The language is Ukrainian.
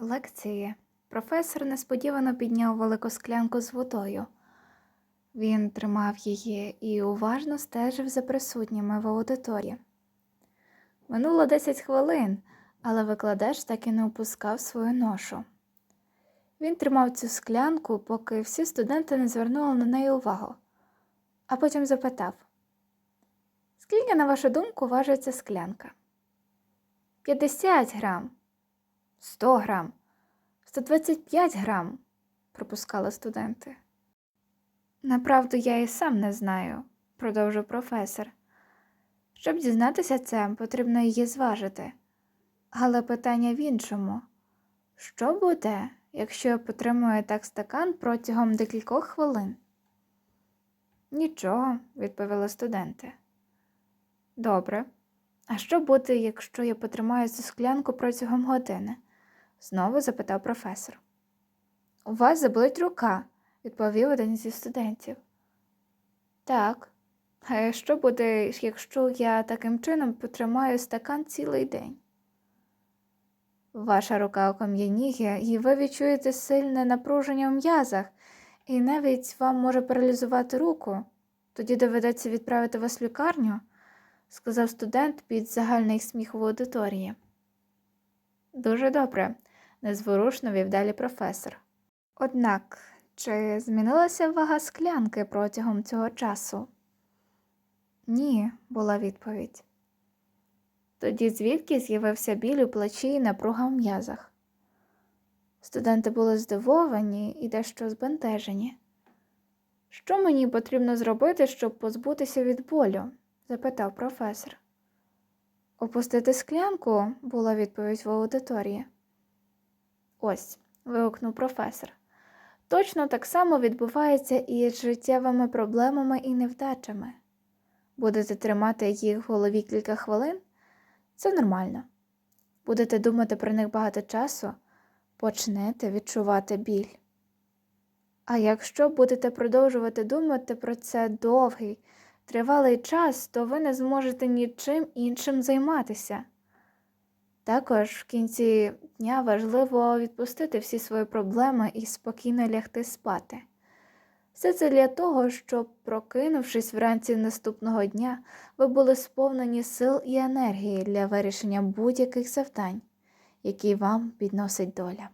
лекції, професор несподівано підняв велику склянку з водою. Він тримав її і уважно стежив за присутніми в аудиторії. Минуло 10 хвилин, але викладач так і не опускав свою ношу. Він тримав цю склянку, поки всі студенти не звернули на неї увагу, а потім запитав: Скільки, на вашу думку, важить ця склянка? 50 грам, 100 грам, 125 грам, пропускали студенти. Направду я і сам не знаю, продовжив професор. Щоб дізнатися це, потрібно її зважити. Але питання в іншому: що буде, якщо я потримую так стакан протягом декількох хвилин? Нічого, відповіли студенти. Добре. А що буде, якщо я потримаю цю склянку протягом години? Знову запитав професор. У вас заболить рука, відповів один зі студентів. Так. А що буде, якщо я таким чином потримаю стакан цілий день? Ваша рука окам'яніє, і ви відчуєте сильне напруження в м'язах, і навіть вам може паралізувати руку. Тоді доведеться відправити вас в лікарню, сказав студент під загальний сміх в аудиторії. Дуже добре, незворушно вів далі професор. Однак, чи змінилася вага склянки протягом цього часу? Ні, була відповідь. Тоді звідки з'явився біль у плечі і напруга в м'язах. Студенти були здивовані і дещо збентежені. Що мені потрібно зробити, щоб позбутися від болю? запитав професор. Опустити склянку, була відповідь в аудиторії. Ось, вигукнув професор. Точно так само відбувається і з життєвими проблемами і невдачами. Будете тримати їх в голові кілька хвилин це нормально. Будете думати про них багато часу, почнете відчувати біль. А якщо будете продовжувати думати про це довгий, тривалий час, то ви не зможете нічим іншим займатися. Також в кінці дня важливо відпустити всі свої проблеми і спокійно лягти спати. Все це для того, щоб, прокинувшись вранці наступного дня, ви були сповнені сил і енергії для вирішення будь-яких завдань, які вам підносить доля.